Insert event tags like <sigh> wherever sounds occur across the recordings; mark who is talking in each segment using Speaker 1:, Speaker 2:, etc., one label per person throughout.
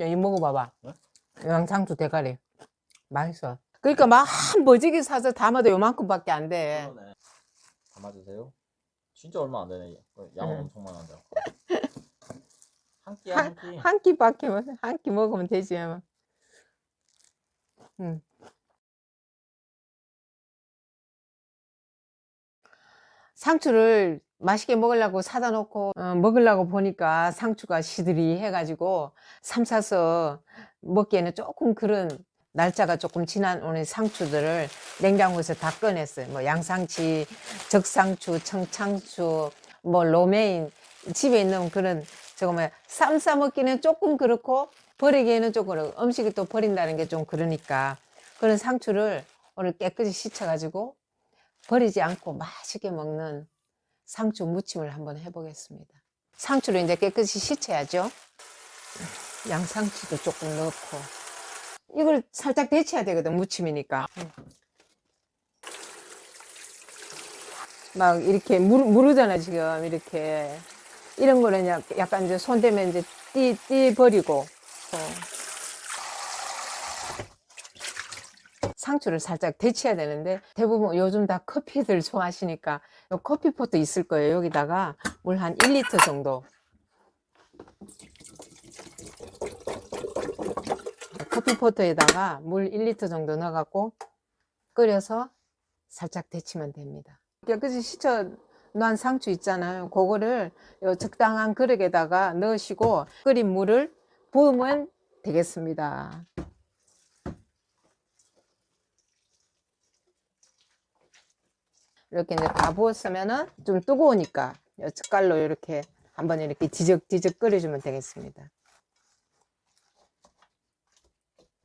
Speaker 1: 이 먹어봐봐.
Speaker 2: 네?
Speaker 1: 양상추 대가리. 맛있어. 그러니까 막 한 버지기 사서 담아도 요만큼밖에 안 돼.
Speaker 2: 그러네. 담아주세요. 진짜 얼마 안 되네. 양은
Speaker 1: 응.
Speaker 2: 엄청 많은데. 한 끼야 한 끼.
Speaker 1: 한 끼밖에 한 끼 먹으면 되지. 뭐. 음. 상추를 맛있게 먹으려고 사다 놓고 어, 먹으려고 보니까 상추가 시들이 해가지고 삶아서 먹기에는 조금 그런 날짜가 조금 지난 오늘 상추들을 냉장고에서 다 꺼냈어요. 뭐 양상치, 적상추, 청창추, 뭐 로메인 집에 있는 그런 저거 뭐야 쌈 싸 먹기는 조금 그렇고 버리기에는 조금 음식을 또 버린다는 게 좀 그러니까 그런 상추를 오늘 깨끗이 씻어가지고 버리지 않고 맛있게 먹는 상추 무침을 한번 해보겠습니다. 상추를 이제 깨끗이 씻어야죠. 양상추도 조금 넣고 이걸 살짝 데쳐야 되거든 무침이니까. 막 이렇게 무르, 무르잖아 지금 이렇게 이런 거는 약- 약간 이제 손 대면 이제 띠, 띠 버리고 어. 상추를 살짝 데쳐야 되는데 대부분 요즘 다 커피들 좋아하시니까 요 커피포트 있을 거예요. 여기다가 물 한 1리터 정도. 커피포트에다가 물 1리터 정도 넣어갖고 끓여서 살짝 데치면 됩니다. 깨끗이 씻어 놓은 상추 있잖아요. 그거를 요 적당한 그릇에다가 넣으시고 끓인 물을 부으면 되겠습니다 이렇게 이제 다 부었으면은 좀 뜨거우니까 요 젓갈로 이렇게 한번 이렇게 뒤적뒤적 끓여주면 되겠습니다.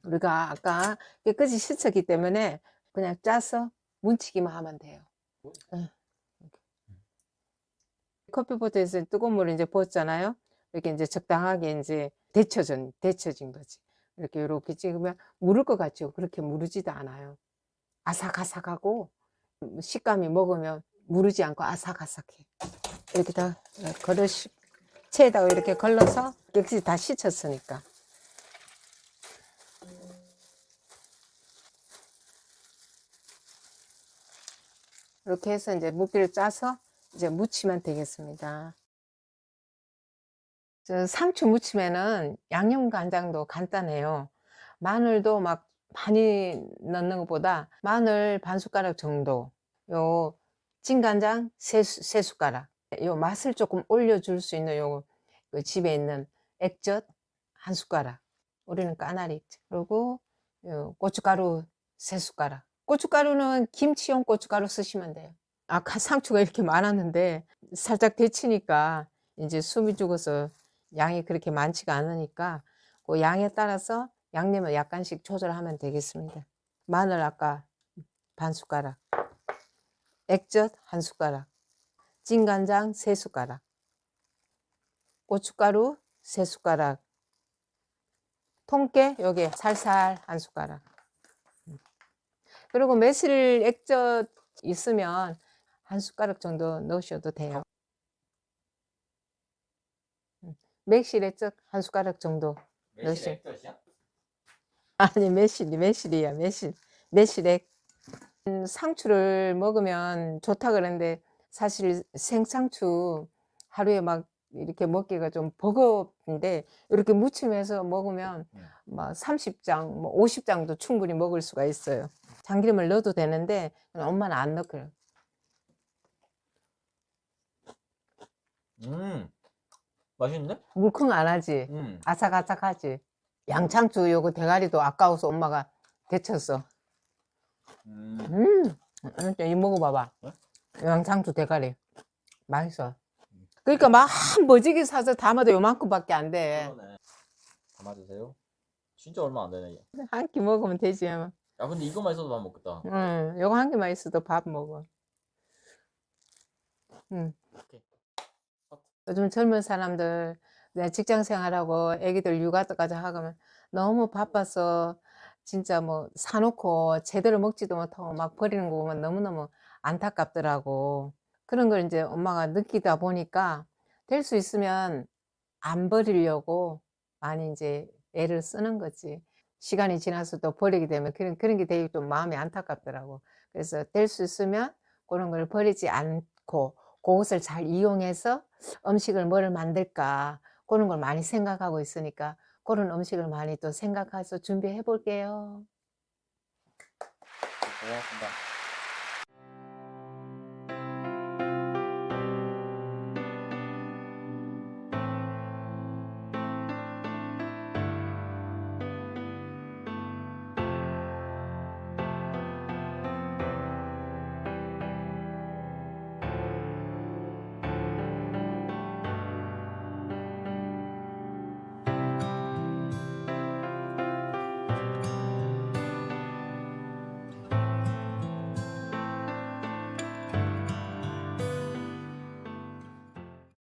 Speaker 1: 우리가 아까 깨끗이 씻었기 때문에 그냥 짜서 뭉치기만 하면 돼요. 응. 커피포트에서 뜨거운 물을 이제 부었잖아요. 이렇게 이제 적당하게 이제 데쳐진, 데쳐진 거지. 이렇게 이렇게 찍으면 무를 것 같죠? 그렇게 무르지도 않아요. 아삭아삭하고 식감이 먹으면 무르지 않고 아삭아삭해. 이렇게 다 걸어 체에다가 이렇게 걸러서 깨끗이 다 씻었으니까. 이렇게 해서 이제 물기를 짜서 이제 무치면 되겠습니다. 저 상추 무침에는 양념 간장도 간단해요. 마늘도 막 많이 넣는 것보다 마늘 반 숟가락 정도, 요 진간장 세, 수- 세 숟가락, 요 맛을 조금 올려줄 수 있는 요, 그 집에 있는 액젓 한 숟가락, 우리는 까나리 그리고 요 고춧가루 세 숟가락. 고춧가루는 김치용 고춧가루 쓰시면 돼요. 아까 <laughs> 상추가 이렇게 많았는데 살짝 데치니까 이제 숨이 죽어서 양이 그렇게 많지가 않으니까 그 양에 따라서 양념을 약간씩 조절하면 되겠습니다. 마늘 아까 반 숟가락, 액젓 한 숟가락, 진간장 세 숟가락, 고춧가루 세 숟가락, 통깨 여기 살살 한 숟가락. 그리고 매실 액젓 있으면 한 숟가락 정도 넣으셔도 돼요. 음, 매실 액젓 한 숟가락 정도. 몇시?
Speaker 2: 액젓이야?
Speaker 1: 아니 매실이 매실이야 매실 매실액 음, 상추를 먹으면 좋다 그러는데 사실 생상추 하루에 막 이렇게 먹기가 좀 버겁는데 이렇게 무침해서 먹으면
Speaker 2: 음.
Speaker 1: 막 30장 뭐 50장도 충분히 먹을 수가 있어요 참기름을 넣어도 되는데 엄마는 안 넣고요
Speaker 2: 음. 맛있는데?
Speaker 1: 물컹 안 하지
Speaker 2: 음.
Speaker 1: 아삭아삭하지 양창추 요거 대가리도 아까워서 엄마가 데쳤어
Speaker 2: 음.
Speaker 1: 음, 음, 이 먹어봐봐.
Speaker 2: 네?
Speaker 1: 양상추 대가리. 맛있어. 그러니까 막 한 버지기 사서 담아도 요만큼밖에 안 돼.
Speaker 2: 그러네. 담아주세요. 진짜 얼마 안 되네. 얘.
Speaker 1: 한끼 먹으면 되지. 뭐.
Speaker 2: 야 근데 이거만 있어도 밥 먹겠다.
Speaker 1: 응, 요거 한 개만 있어도 밥 먹어. 응.
Speaker 2: 오케이.
Speaker 1: 요즘 젊은 사람들, 내 직장 생활하고 애기들 육아까지 하면 너무 바빠서 진짜 뭐 사놓고 제대로 먹지도 못하고 막 버리는 거 보면 너무너무 안타깝더라고. 그런 걸 이제 엄마가 느끼다 보니까 될 수 있으면 안 버리려고 많이 이제 애를 쓰는 거지. 시간이 지나서 또 버리게 되면 그런, 그런 게 되게 좀 마음이 안타깝더라고. 그래서 될 수 있으면 그런 걸 버리지 않고 그것을 잘 이용해서 음식을 뭐를 만들까 그런 걸 많이 생각하고 있으니까 그런 음식을 많이 또 생각해서 준비해 볼게요.
Speaker 2: 고맙습니다.